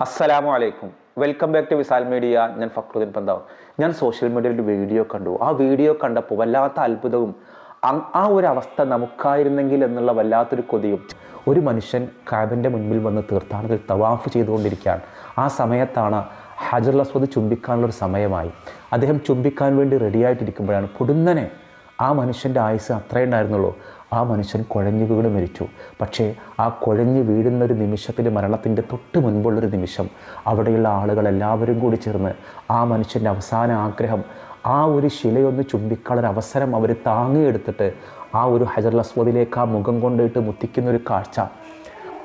അസ്സലാമു അലൈക്കും. Welcome back to Visal media. ഞാൻ ഫക്രുദ്ദീൻ പന്താവ്. ഞാൻ സോഷ്യൽ മീഡിയയിൽ ഒരു വീഡിയോ കണ്ടു. ആ വീഡിയോ കണ്ടപ്പോൾ വല്ലാത്ത അത്ഭുതവും ആ ഒരു അവസ്ഥ നമുക്കായിരുന്നെങ്കിൽ എന്നുള്ള വല്ലാത്തൊരു കൊതിയും ഒരു മനുഷ്യൻ കാബിന്റെ മുൻപിൽ വന്ന് തീർത്ഥാടനത്തിൽ തവാഫ് ചെയ്തുകൊണ്ടിരിക്കുകയാണ്. ആ സമയത്താണ് ഹജർ അസ്വദ് ചുംബിക്കാനുള്ളൊരു സമയമായി. അദ്ദേഹം ചുംബിക്കാൻ വേണ്ടി റെഡിയായിട്ടിരിക്കുമ്പോഴാണ് പൊടുന്നനെ ആ മനുഷ്യന്റെ ആയുസ് അത്രേ ഉണ്ടായിരുന്നുള്ളൂ. ആ മനുഷ്യൻ കുഴഞ്ഞു വീണ് മരിച്ചു. പക്ഷേ ആ കുഴഞ്ഞു വീഴുന്ന ഒരു നിമിഷത്തിന്റെ മരണത്തിന്റെ തൊട്ട് മുൻപുള്ളൊരു നിമിഷം അവിടെയുള്ള ആളുകൾ എല്ലാവരും കൂടി ചേർന്ന് ആ മനുഷ്യന്റെ അവസാന ആഗ്രഹം ആ ഒരു ശിലയൊന്ന് ചുംബിക്കാനുള്ള അവസരം അവർ താങ്ങിയെടുത്തിട്ട് ആ ഒരു ഹജർ അസ്വദിലേക്ക് ആ മുഖം കൊണ്ടിട്ട് മുത്തിക്കുന്ന ഒരു കാഴ്ച.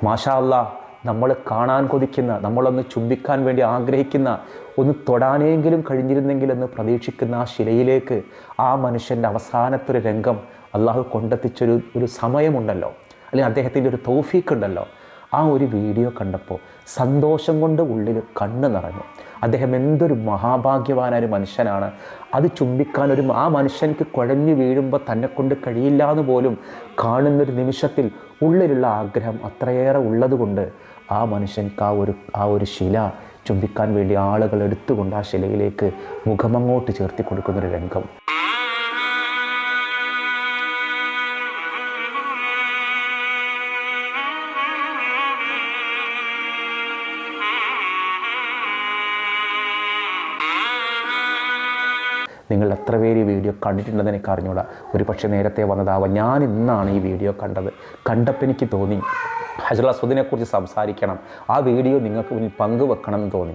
മാഷാ അല്ലാ നമ്മൾ കാണാൻ കൊതിക്കുന്ന നമ്മളൊന്ന് ചുംബിക്കാൻ വേണ്ടി ആഗ്രഹിക്കുന്ന ഒന്ന് തൊടാനെങ്കിലും കഴിഞ്ഞിരുന്നെങ്കിൽ എന്ന് പ്രതീക്ഷിക്കുന്ന ആ ശിലയിലേക്ക് ആ മനുഷ്യന്റെ അവസാനത്തെ ഒരു രംഗം അള്ളാഹു കൊണ്ടെത്തിച്ചൊരു ഒരു സമയമുണ്ടല്ലോ. അല്ലെങ്കിൽ അദ്ദേഹത്തിന്റെ ഒരു തോഫീക്ക് ഉണ്ടല്ലോ ആ ഒരു വീഡിയോ കണ്ടപ്പോൾ സന്തോഷം കൊണ്ട് ഉള്ളിൽ കണ്ണ് നിറഞ്ഞു. അദ്ദേഹം എന്തൊരു മഹാഭാഗ്യവാനായ മനുഷ്യനാണ്. അത് ചുംബിക്കാൻ ഒരു ആ മനുഷ്യൻക്ക് കുഴഞ്ഞു വീഴുമ്പോൾ തന്നെ കൊണ്ട് കഴിയില്ല എന്ന് പോലും കാണുന്നൊരു നിമിഷത്തിൽ ഉള്ളിലുള്ള ആഗ്രഹം അത്രയേറെ ഉള്ളതുകൊണ്ട് ആ മനുഷ്യൻക്ക് ആ ഒരു ആ ഒരു ശില ചുംബിക്കാൻ വേണ്ടി ആളുകൾ എടുത്തുകൊണ്ട് ആ ശിലയിലേക്ക് മുഖമങ്ങോട്ട് ചേർത്തി കൊടുക്കുന്നൊരു രംഗം. നിങ്ങൾ എത്ര പേര് ഈ വീഡിയോ കണ്ടിട്ടുണ്ടെന്ന് എനിക്ക് അറിഞ്ഞൂടാ. ഒരു പക്ഷേ നേരത്തെ വന്നതാവാം. ഞാൻ ഇന്നാണ് ഈ വീഡിയോ കണ്ടത്. കണ്ടപ്പോൾ എനിക്ക് തോന്നി ഹജർ അസ്വദിനെ കുറിച്ച് സംസാരിക്കണം. ആ വീഡിയോ നിങ്ങൾക്ക് മുന്നിൽ പങ്കുവെക്കണം എന്ന് തോന്നി.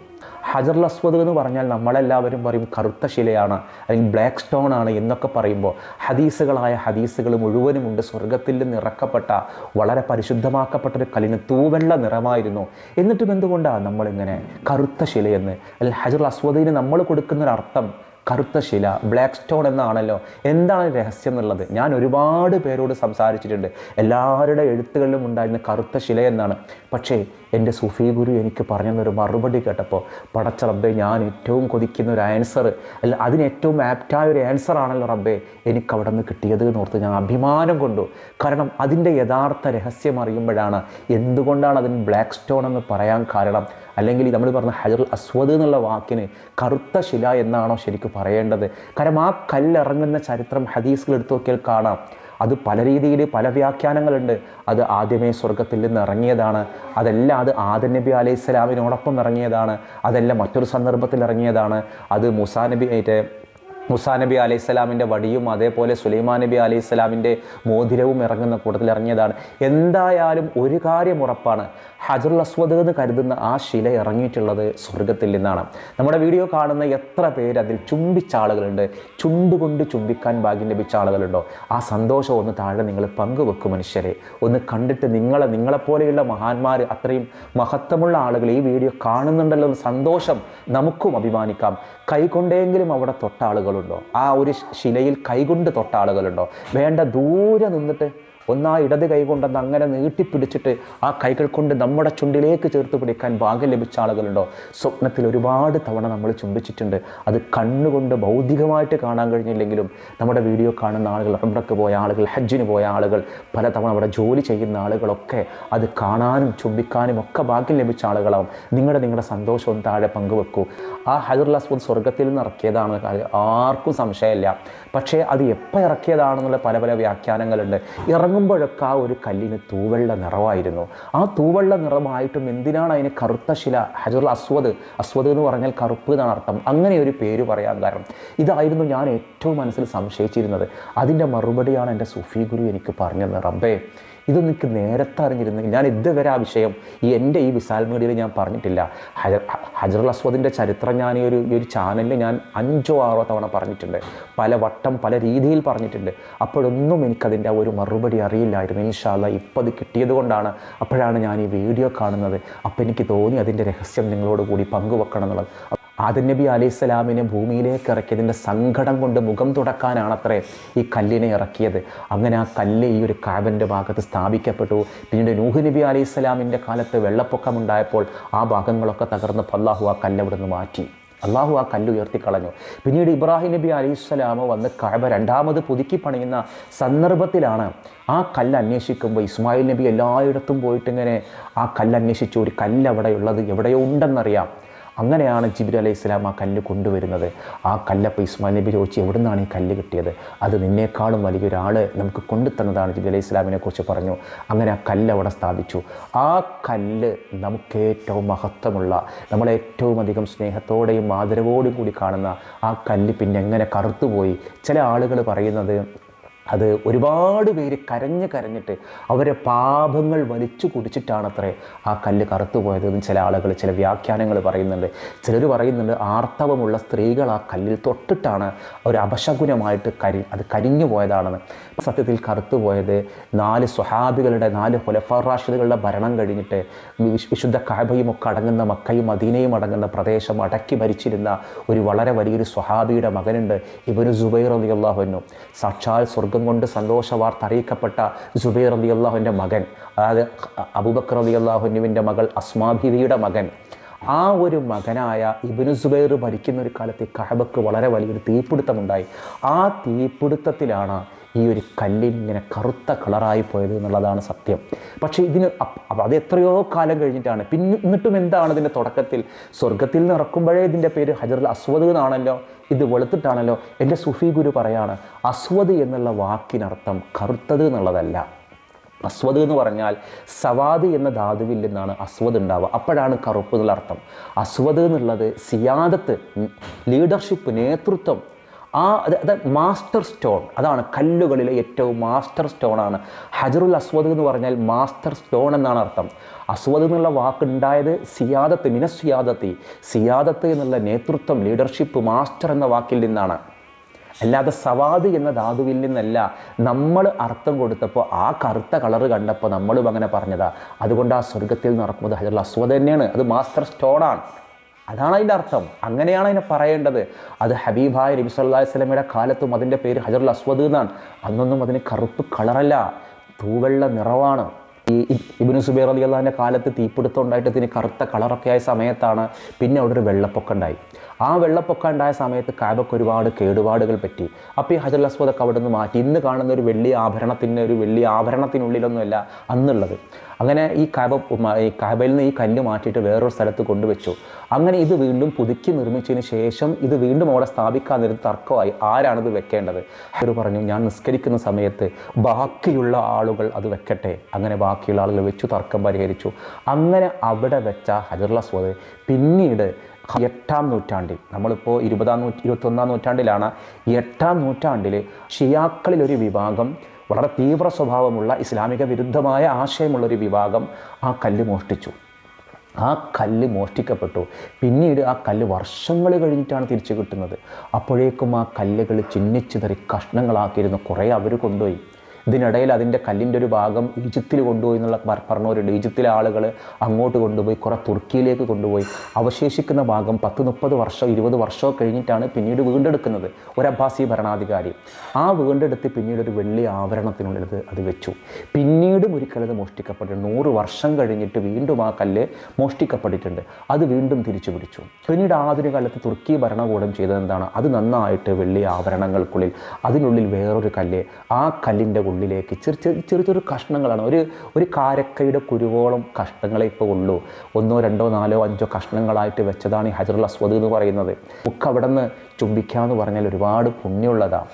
ഹജർ അസ്വദ് എന്ന് പറഞ്ഞാൽ നമ്മളെല്ലാവരും പറയും കറുത്ത ശിലയാണ് അല്ലെങ്കിൽ ബ്ലാക്ക് സ്റ്റോൺ ആണ് എന്നൊക്കെ പറയുമ്പോൾ ഹദീസുകളായ ഹദീസുകൾ മുഴുവനുമുണ്ട് സ്വർഗത്തിൽ നിന്ന് ഇറക്കപ്പെട്ട വളരെ പരിശുദ്ധമാക്കപ്പെട്ട ഒരു കല്ലിന് തൂവെള്ള നിറമായിരുന്നു. എന്നിട്ടും എന്തുകൊണ്ടാണ് നമ്മളിങ്ങനെ കറുത്ത ശിലയെന്ന്? അല്ലെങ്കിൽ ഹജർ അസ്വദിന് നമ്മൾ കൊടുക്കുന്നൊരർത്ഥം കറുത്ത ശില ബ്ലാക്ക് സ്റ്റോൺ എന്നാണല്ലോ. എന്താണ് രഹസ്യം എന്നുള്ളത്? ഞാൻ ഒരുപാട് പേരോട് സംസാരിച്ചിട്ടുണ്ട്. എല്ലാവരുടെ എഴുത്തുകളിലും ഉണ്ടായിരുന്ന കറുത്ത ശില എന്നാണ്. പക്ഷേ എന്റെ സുഫി ഗുരു എനിക്ക് പറഞ്ഞു തന്നൊരു മറുപടി കേട്ടപ്പോൾ പടച്ച റബ്ബെ ഞാൻ ഏറ്റവും കൊതിക്കുന്ന ഒരു ആൻസർ അല്ല അതിന് ഏറ്റവും ആപ്റ്റായ ഒരു ആൻസർ ആണല്ലോ റബ്ബെ എനിക്ക് അവിടെ നിന്ന് കിട്ടിയത് എന്ന് ഓർത്ത് ഞാൻ അഭിമാനം കൊണ്ടു. കാരണം അതിന്റെ യഥാർത്ഥ രഹസ്യം അറിയുമ്പോഴാണ് എന്തുകൊണ്ടാണ് അതിന് ബ്ലാക്ക് സ്റ്റോൺ എന്ന് പറയാൻ കാരണം അല്ലെങ്കിൽ നമ്മൾ പറഞ്ഞ ഹജർ അസ്വദ് എന്നുള്ള വാക്കിന് കറുത്ത ശില എന്നാണോ ശരിക്കും പറയേണ്ടത്? കാരണം ആ കല്ലിറങ്ങുന്ന ചരിത്രം ഹദീസുകൾ എടുത്തു നോക്കിയാൽ കാണാം. അത് പല രീതിയിൽ പല വ്യാഖ്യാനങ്ങളുണ്ട്. അത് ആദ്യമേ സ്വർഗത്തിൽ നിന്ന് ഇറങ്ങിയതാണ്. അതെല്ലാം അത് ആദം നബി അലൈഹി സ്വലാമിനോടൊപ്പം ഇറങ്ങിയതാണ്. അതെല്ലാം മറ്റൊരു സന്ദർഭത്തിൽ ഇറങ്ങിയതാണ്. അത് മുസാ നബി മുസാ നബി അലൈഹി വടിയും അതേപോലെ സുലൈമാൻ നബി അലൈഹി സ്വലാമിന്റെ മോതിരവും ഇറങ്ങുന്ന കൂട്ടത്തിൽ ഇറങ്ങിയതാണ്. എന്തായാലും ഒരു കാര്യം ഉറപ്പാണ്. ഹജറുൽ അസ്വദ് എന്ന് കരുതുന്ന ആ ശില ഇറങ്ങിയിട്ടുള്ളത് സ്വർഗത്തിൽ നിന്നാണ്. നമ്മുടെ വീഡിയോ കാണുന്ന എത്ര പേര് അതിൽ ചുംബിച്ച ആളുകളുണ്ട്. ചുണ്ടുകൊണ്ട് ചുംബിക്കാൻ ഭാഗ്യം ലഭിച്ച ആളുകളുണ്ടോ? ആ സന്തോഷം ഒന്ന് താഴെ നിങ്ങൾ പങ്കുവെക്കും മനുഷ്യരെ. ഒന്ന് കണ്ടിട്ട് നിങ്ങളെ നിങ്ങളെപ്പോലെയുള്ള മഹാന്മാർ അത്രയും മഹത്വമുള്ള ആളുകൾ ഈ വീഡിയോ കാണുന്നുണ്ടല്ലോ സന്തോഷം നമുക്കും അഭിമാനിക്കാം. കൈകൊണ്ടെങ്കിലും അവിടെ തൊട്ട ആളുകളുണ്ടോ. ആ ഒരു ശിലയിൽ കൈകൊണ്ട് തൊട്ട ആളുകളുണ്ടോ? വേണ്ട ദൂരെ നിന്നിട്ട് ഒന്നാ ഇടത് കൈ കൊണ്ടത് അങ്ങനെ നീട്ടിപ്പിടിച്ചിട്ട് ആ കൈകൾ കൊണ്ട് നമ്മുടെ ചുണ്ടിലേക്ക് ചേർത്ത് പിടിക്കാൻ ഭാഗ്യം ലഭിച്ച ആളുകളുണ്ടോ? സ്വപ്നത്തിൽ ഒരുപാട് തവണ നമ്മൾ ചുംബിച്ചിട്ടുണ്ട്. അത് കണ്ണുകൊണ്ട് ഭൗതികമായിട്ട് കാണാൻ കഴിഞ്ഞില്ലെങ്കിലും നമ്മുടെ വീഡിയോ കാണുന്ന ആളുകൾ ഉംറക്ക് പോയ ആളുകൾ ഹജ്ജിന് പോയ ആളുകൾ പലതവണ അവിടെ ജോലി ചെയ്യുന്ന ആളുകളൊക്കെ അത് കാണാനും ചുംബിക്കാനും ഒക്കെ ഭാഗ്യം ലഭിച്ച ആളുകളാവും. നിങ്ങളുടെ നിങ്ങളുടെ സന്തോഷവും താഴെ പങ്കുവെക്കൂ. ആ ഹജറുൽ അസ്വദ് സ്വർഗത്തിൽ നിന്ന് ഇറക്കിയതാണെന്ന് കാര്യം ആർക്കും സംശയമില്ല. പക്ഷേ അത് എപ്പോൾ ഇറക്കിയതാണെന്നുള്ള പല പല വ്യാഖ്യാനങ്ങളുണ്ട്. ഇറങ്ങുമ്പോഴൊക്കെ ആ ഒരു കല്ലിന് തൂവെള്ള നിറമായിരുന്നു. ആ തൂവെള്ള നിറമായിട്ടും എന്തിനാണ് അതിന് കറുത്ത ശില? ഹജറുൽ അസ്വദ് അസ്വദ് എന്ന് പറഞ്ഞാൽ കറുപ്പ് എന്നാണ് അർത്ഥം. അങ്ങനെ ഒരു പേര് പറയാൻ കാരണം. ഇതായിരുന്നു ഞാൻ ഏറ്റവും മനസ്സിൽ സംശയിച്ചിരുന്നത്. അതിന്റെ മറുപടിയാണ് എന്റെ സുഫി ഗുരു എനിക്ക് പറഞ്ഞത് റബ്ബേ. ഇതൊന്നും എനിക്ക് നേരത്തെ അറിഞ്ഞിരുന്നെങ്കിൽ ഞാൻ ഇതുവരെ ആ വിഷയം ഈ എന്റെ ഈ വിശാൽ മീഡിയയിൽ ഞാൻ പറഞ്ഞിട്ടില്ല. ഹജറുൽ അസ്വദിന്റെ ചരിത്രം ഞാൻ ഈ ഒരു ഈ ഒരു ചാനലിൽ ഞാൻ അഞ്ചോ ആറോ തവണ പറഞ്ഞിട്ടുണ്ട്. പല വട്ടം പല രീതിയിൽ പറഞ്ഞിട്ടുണ്ട്. അപ്പോഴൊന്നും എനിക്കതിന്റെ ഒരു മറുപടി അറിയില്ലായിരുന്നു. ഇൻഷാല്ല ഇപ്പോൾ അത് കിട്ടിയത് കൊണ്ടാണ് അപ്പോഴാണ് ഞാൻ ഈ വീഡിയോ കാണുന്നത്. അപ്പോൾ എനിക്ക് തോന്നി അതിന്റെ രഹസ്യം നിങ്ങളോട് കൂടി പങ്കുവെക്കണം എന്നുള്ളത്. ആദൻ നബി അലൈഹി സ്വലാമിനെ ഭൂമിയിലേക്ക് ഇറക്കിയതിന്റെ സങ്കടം കൊണ്ട് മുഖം തുടക്കാനാണത്രേ ഈ കല്ലിനെ ഇറക്കിയത്. അങ്ങനെ ആ കല്ല് ഈ ഒരു കാബന്റെ ഭാഗത്ത് സ്ഥാപിക്കപ്പെട്ടു. പിന്നീട് നൂഹ് നബി അലൈഹി സ്വലാമിന്റെ കാലത്ത് വെള്ളപ്പൊക്കമുണ്ടായപ്പോൾ ആ ഭാഗങ്ങളൊക്കെ തകർന്ന് അള്ളാഹു ആ കല്ലവിടുന്ന് മാറ്റി. അള്ളാഹു ആ കല്ല് ഉയർത്തിക്കളഞ്ഞു. പിന്നീട് ഇബ്രാഹിം നബി അലൈഹിസ്സലാമ വന്ന് കഅബ രണ്ടാമത് പുതുക്കി പണിയുന്ന സന്ദർഭത്തിലാണ് ആ കല്ല് അന്വേഷിക്കുമ്പോൾ ഇസ്മായിൽ നബി എല്ലായിടത്തും പോയിട്ടിങ്ങനെ ആ കല്ല് അന്വേഷിച്ചു. ഒരു കല്ല് അവിടെയുള്ളത് എവിടെയോ ഉണ്ടെന്നറിയാം. അങ്ങനെയാണ് ജിബിർ അലൈഹി ഇസ്ലാം ആ കല്ല് കൊണ്ടുവരുന്നത്. ആ കല്ലപ്പോൾ ഇസ്മാൻ നബി ചോദിച്ചു എവിടെ നിന്നാണ് ഈ കല്ല് കിട്ടിയത്? അത് നിന്നേക്കാളും വലിയൊരാൾ നമുക്ക് കൊണ്ടുതന്നതാണ് ജിബിർ അലൈഹി ഇസ്ലാമിനെ കുറിച്ച് പറഞ്ഞു. അങ്ങനെ ആ കല്ല് അവിടെ സ്ഥാപിച്ചു. ആ കല്ല് നമുക്ക് ഏറ്റവും മഹത്വമുള്ള നമ്മളെ ഏറ്റവും അധികം സ്നേഹത്തോടെയും ആദരവോടും കൂടി കാണുന്ന ആ കല്ല് പിന്നെ എങ്ങനെ കറുത്തുപോയി? ചില ആളുകൾ പറയുന്നത് അത് ഒരുപാട് പേര് കരഞ്ഞ് കരഞ്ഞിട്ട് അവരെ പാപങ്ങൾ വലിച്ചു കുടിച്ചിട്ടാണത്രേ ആ കല്ല് കറുത്തുപോയത് എന്ന് ചില ആളുകൾ ചില വ്യാഖ്യാനങ്ങൾ പറയുന്നുണ്ട്. ചിലർ പറയുന്നുണ്ട് ആർത്തവമുള്ള സ്ത്രീകൾ ആ കല്ലിൽ തൊട്ടിട്ടാണ് ഒരു അപശകുനമായിട്ട് കരി അത് കരിഞ്ഞു പോയതാണെന്ന്. സത്യത്തിൽ കറുത്തുപോയത് നാല് സ്വഹാബികളുടെ നാല് ഹുലഫറാഷിദുകളുടെ ഭരണം കഴിഞ്ഞിട്ട് വിശുദ്ധ കാബയും ഒക്കെ അടങ്ങുന്ന മക്കയും മദീനയും അടങ്ങുന്ന പ്രദേശം അടക്കി ഭരിച്ചിരുന്ന ഒരു വളരെ വലിയൊരു സ്വഹാബിയുടെ മകനുണ്ട് ഇബനു സുബൈർ അലി അള്ളാഹുനു സാക്ഷാൽ സ്വർഗം കൊണ്ട് സന്തോഷ വാർത്ത അറിയിക്കപ്പെട്ട സുബൈർ അലി അള്ളാഹുവിന്റെ മകൻ അതായത് അബൂബക്കർ അലി അള്ളാഹുനുവിന്റെ മകൾ അസ്മാബിദിയുടെ മകൻ. ആ ഒരു മകനായ ഇബിനു സുബൈർ ഭരിക്കുന്ന ഒരു കാലത്ത് കഹബക്ക് വളരെ വലിയൊരു തീപിടുത്തമുണ്ടായി. ആ തീപിടുത്തത്തിലാണ് ഈ ഒരു കല്ലിൽ ഇങ്ങനെ കറുത്ത കളറായി പോയത് എന്നുള്ളതാണ് സത്യം. പക്ഷേ ഇതിന് അത് എത്രയോ കാലം കഴിഞ്ഞിട്ടാണ്. പിന്നെ എന്നിട്ടും എന്താണ് ഇതിന്റെ തുടക്കത്തിൽ? സ്വർഗത്തിൽ നിന്ന് ഇറക്കുമ്പോഴേ ഇതിന്റെ പേര് ഹജറുൽ അസ്വദ് എന്നാണല്ലോ? ഇത് വെളുത്തിട്ടാണല്ലോ? എന്റെ സുഫി ഗുരു പറയാണ് അസ്വദ് എന്നുള്ള വാക്കിനർത്ഥം കറുത്തത് എന്നുള്ളതല്ല. അസ്വദ് എന്ന് പറഞ്ഞാൽ സവാദ് എന്ന ധാതുവിൽ നിന്നാണ് അസ്വദ് ഉണ്ടാവുക. അപ്പോഴാണ് കറുപ്പ് എന്നുള്ള അർത്ഥം. അസ്വദ് എന്നുള്ളത് സിയാദത്ത് ലീഡർഷിപ്പ് നേതൃത്വം ആ അത് മാസ്റ്റർ സ്റ്റോൺ അതാണ് കല്ലുകളിലെ ഏറ്റവും മാസ്റ്റർ സ്റ്റോണാണ് ഹജറുൽ അസ്വദ് എന്ന് പറഞ്ഞാൽ മാസ്റ്റർ സ്റ്റോൺ എന്നാണ് അർത്ഥം. അസ്വദ് എന്നുള്ള വാക്കുണ്ടായത് സിയാദത്ത് മിനസിയാദത്തി സിയാദത്ത്. എന്നുള്ള നേതൃത്വം ലീഡർഷിപ്പ് മാസ്റ്റർ എന്ന വാക്കിൽ നിന്നാണ്. അല്ലാതെ സവാദ് എന്ന ധാതുവിൽ നിന്നല്ല നമ്മൾ അർത്ഥം കൊടുത്തപ്പോൾ ആ കറുത്ത കളറ് കണ്ടപ്പോൾ നമ്മളും അങ്ങനെ പറഞ്ഞതാ. അതുകൊണ്ട് ആ സ്വർഗത്തിൽ നടക്കുന്നത് ഹജറുൽ അസ്വദ് തന്നെയാണ്. അത് മാസ്റ്റർ സ്റ്റോണാണ് അതാണ് അതിന്റെ അർത്ഥം. അങ്ങനെയാണ് അതിനെ പറയേണ്ടത്. അത് ഹബീബായ നബി സല്ലാ അലൈഹി വസല്ലമയുടെ കാലത്തും അതിന്റെ പേര് ഹജറുൽ അസ്വദ് എന്നാണ്. അന്നൊന്നും അതിന് കറുപ്പ് കളറല്ല തൂവെള്ള നിറവാണ്. ഈ ഇബിനു സുബൈർ അലി അള്ളാഹിന്റെ കാലത്ത് തീപിടുത്തം ഉണ്ടായിട്ട് ഇതിന് കറുത്ത കളറൊക്കെ ആയ സമയത്താണ് പിന്നെ അവിടെ ഒരു വെള്ളപ്പൊക്കം ഉണ്ടായി. ആ വെള്ളപ്പൊക്കം ഉണ്ടായ സമയത്ത് കാബക്ക് ഒരുപാട് കേടുപാടുകൾ പറ്റി. അപ്പോൾ ഈ ഹജർ അസ്വദൊക്കെ അവിടെ നിന്ന് മാറ്റി. ഇന്ന് കാണുന്ന ഒരു വെള്ളി ആഭരണത്തിന്റെ ഒരു വെള്ളി ആഭരണത്തിനുള്ളിലൊന്നുമല്ല അന്നുള്ളത്. അങ്ങനെ ഈ കാബ ഈ കാബയിൽ നിന്ന് ഈ കല്ല് മാറ്റിയിട്ട് വേറൊരു സ്ഥലത്ത് കൊണ്ടുവച്ചു. അങ്ങനെ ഇത് വീണ്ടും പുതുക്കി നിർമ്മിച്ചതിന് ശേഷം ഇത് വീണ്ടും അവിടെ സ്ഥാപിക്കാതിരുന്ന തർക്കമായി. ആരാണിത് വെക്കേണ്ടത്? അവർ പറഞ്ഞു ഞാൻ നിസ്കരിക്കുന്ന സമയത്ത് ബാക്കിയുള്ള ആളുകൾ അത് വെക്കട്ടെ. അങ്ങനെ ബാക്കിയുള്ള ആളുകൾ വെച്ചു തർക്കം പരിഹരിച്ചു. അങ്ങനെ അവിടെ വെച്ച ഹജറുള്ള സ്വത് പിന്നീട് എട്ടാം നൂറ്റാണ്ടിൽ നമ്മളിപ്പോൾ ഇരുപതാം നൂറ്റി ഇരുപത്തൊന്നാം നൂറ്റാണ്ടിലാണ്. എട്ടാം നൂറ്റാണ്ടിൽ ഷിയാക്കളിൽ ഒരു വിഭാഗം വളരെ തീവ്ര സ്വഭാവമുള്ള ഇസ്ലാമിക വിരുദ്ധമായ ആശയമുള്ളൊരു വിഭാഗം ആ കല്ല് മോഷ്ടിച്ചു. ആ കല്ല് മോഷ്ടിക്കപ്പെട്ടു. പിന്നീട് ആ കല്ല് വർഷങ്ങൾ കഴിഞ്ഞിട്ടാണ് തിരിച്ചു കിട്ടുന്നത്. അപ്പോഴേക്കും ആ കല്ലുകൾ ചിഹ്നിച്ചിതറി കഷ്ണങ്ങളാക്കിയിരുന്നു കുറേ അവർ കൊണ്ടുപോയി. ഇതിനിടയിൽ അതിന്റെ കല്ലിന്റെ ഒരു ഭാഗം ഈജിപ്തിൽ കൊണ്ടുപോയി എന്നുള്ള പറഞ്ഞവരുണ്ട്. ഈജിപ്തിലെ ആളുകൾ അങ്ങോട്ട് കൊണ്ടുപോയി കുറേ തുർക്കിയിലേക്ക് കൊണ്ടുപോയി. അവശേഷിക്കുന്ന ഭാഗം പത്ത് മുപ്പത് വർഷം ഇരുപത് വർഷമോ കഴിഞ്ഞിട്ടാണ് പിന്നീട് വീണ്ടെടുക്കുന്നത്. ഒരു അബ്ബാസി ഭരണാധികാരി. ആ വീണ്ടെടുത്ത് പിന്നീട് ഒരു വെള്ളി ആവരണത്തിനുള്ളിൽ അത് വെച്ചു. പിന്നീടും ഒരിക്കൽ അത് മോഷ്ടിക്കപ്പെട്ടിട്ടുണ്ട്. നൂറ് വർഷം കഴിഞ്ഞിട്ട് വീണ്ടും ആ കല്ല് മോഷ്ടിക്കപ്പെട്ടിട്ടുണ്ട്. അത് വീണ്ടും തിരിച്ചു പിടിച്ചു. പിന്നീട് ആധുനിക കാലത്ത് തുർക്കി ഭരണകൂടം ചെയ്തത് എന്താണ്? അത് നന്നായിട്ട് വെള്ളി ആവരണങ്ങൾക്കുള്ളിൽ അതിനുള്ളിൽ വേറൊരു കല്ല് ആ കല്ലിന്റെ ഉള്ളിലേക്ക് ചെറു ചെറു ചെറു ചെറു കഷ്ണങ്ങളാണ്. ഒരു ഒരു കാരക്കയുടെ കുരുവോളം കഷ്ണങ്ങളെ ഇപ്പോൾ ഉള്ളൂ. ഒന്നോ രണ്ടോ നാലോ അഞ്ചോ കഷ്ണങ്ങളായിട്ട് വെച്ചതാണ് ഈ ഹജറുൽ അസ്വദ് എന്ന് പറയുന്നത്. ഒക്കെ അവിടെ നിന്ന് ചുംബിക്കാന്ന് പറഞ്ഞാൽ ഒരുപാട് പുണ്യമുള്ളതാണ്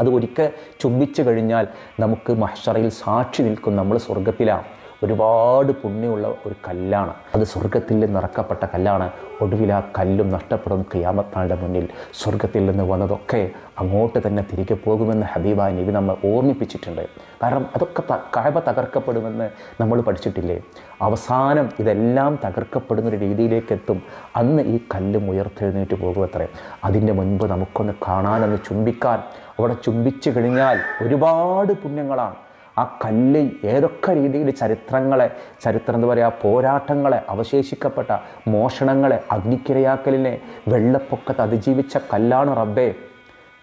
അത് ഒരിക്കൽ ചുംബിച്ചു കഴിഞ്ഞാൽ നമുക്ക് മഹ്ഷറയിൽ സാക്ഷി നിൽക്കും. നമ്മൾ സ്വർഗത്തിലാണ് ഒരുപാട് പുണ്യമുള്ള ഒരു കല്ലാണ്. അത് സ്വർഗത്തിൽ നിന്ന് ഇറക്കപ്പെട്ട കല്ലാണ്. ഒടുവിൽ ആ കല്ലും നഷ്ടപ്പെടും ക്യാമത്താളുടെ മുന്നിൽ സ്വർഗത്തിൽ നിന്ന് വന്നതൊക്കെ അങ്ങോട്ട് തന്നെ തിരികെ പോകുമെന്ന് ഹബീബ നബി നമ്മൾ ഓർമ്മിപ്പിച്ചിട്ടുണ്ട്. കാരണം അതൊക്കെ കഴവ തകർക്കപ്പെടുമെന്ന് നമ്മൾ പഠിച്ചിട്ടില്ലേ? അവസാനം ഇതെല്ലാം തകർക്കപ്പെടുന്ന ഒരു രീതിയിലേക്ക് എത്തും അന്ന് ഈ കല്ലും ഉയർത്തെഴുന്നേറ്റ് പോകും അത്രേ അതിന്റെ മുൻപ് നമുക്കൊന്ന് കാണാനൊന്ന് ചുംബിക്കാൻ. അവിടെ ചുംബിച്ചു കഴിഞ്ഞാൽ ഒരുപാട് പുണ്യങ്ങളാണ്. ആ കല്ല് ഏതൊക്കെ രീതിയിൽ ചരിത്രങ്ങളെ ചരിത്രം എന്താ പറയുക പോരാട്ടങ്ങളെ അവശേഷിക്കപ്പെട്ട മോഷണങ്ങളെ അഗ്നിക്കിരയാക്കലിനെ വെള്ളപ്പൊക്കത്ത് അതിജീവിച്ച കല്ലാണ് റബ്ബേ.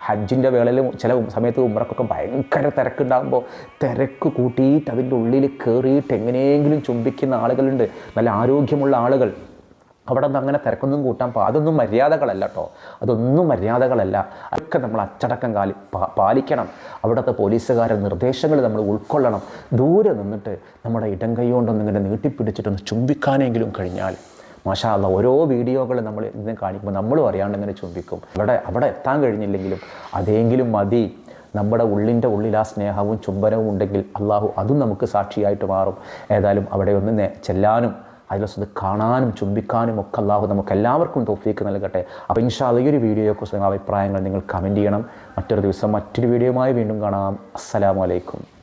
ഹജ്ജിന്റെ വേളയിൽ ചില സമയത്ത് ഉമ്രക്കൊക്കെ ഭയങ്കര തിരക്കുണ്ടാകുമ്പോൾ തിരക്ക് കൂട്ടിയിട്ട് അതിന്റെ ഉള്ളിൽ കയറിയിട്ട് എങ്ങനെയെങ്കിലും ചുംബിക്കുന്ന ആളുകളുണ്ട്. നല്ല ആരോഗ്യമുള്ള ആളുകൾ. അവിടെ നിന്ന് അങ്ങനെ തിരക്കൊന്നും കൂട്ടാൻ പാ അതൊന്നും മര്യാദകളല്ല കേട്ടോ അതൊന്നും മര്യാദകളല്ല. അതൊക്കെ നമ്മൾ അച്ചടക്കം കാലി പാലിക്കണം. അവിടുത്തെ പോലീസുകാരുടെ നിർദ്ദേശങ്ങൾ നമ്മൾ ഉൾക്കൊള്ളണം. ദൂരെ നിന്നിട്ട് നമ്മുടെ ഇടം കൈകൊണ്ടൊന്നും ഇങ്ങനെ നീട്ടിപ്പിടിച്ചിട്ടൊന്ന് ചുംബിക്കാനെങ്കിലും കഴിഞ്ഞാൽ മാഷാ അല്ല ഓരോ വീഡിയോകൾ നമ്മൾ ഇന്ന് കാണിക്കുമ്പോൾ നമ്മളും അറിയാണ്ട് ഇങ്ങനെ ചുംബിക്കും. അവിടെ അവിടെ എത്താൻ കഴിഞ്ഞില്ലെങ്കിലും അതെങ്കിലും മതി. നമ്മുടെ ഉള്ളിന്റെ ഉള്ളിൽ ആ സ്നേഹവും ചുംബനവും ഉണ്ടെങ്കിൽ അള്ളാഹു അതും നമുക്ക് സാക്ഷിയായിട്ട് മാറും. ഏതായാലും അവിടെ ഒന്ന് ചെല്ലാനും അതിലൊന്ന് കാണാനും ചുംബിക്കാനും ഒക്കെ അള്ളാഹു നമുക്ക് എല്ലാവർക്കും തോഫീക്ക് നൽകട്ടെ. അപ്പോൾ ഇൻഷാ അല്ലാ ഈ ഒരു വീഡിയോയെക്കുറിച്ച് നിങ്ങൾ അഭിപ്രായങ്ങൾ നിങ്ങൾ കമന്റ് ചെയ്യണം. മറ്റൊരു ദിവസം മറ്റൊരു വീഡിയോയുമായി വീണ്ടും കാണാം. അസ്സലാമു അലൈക്കും.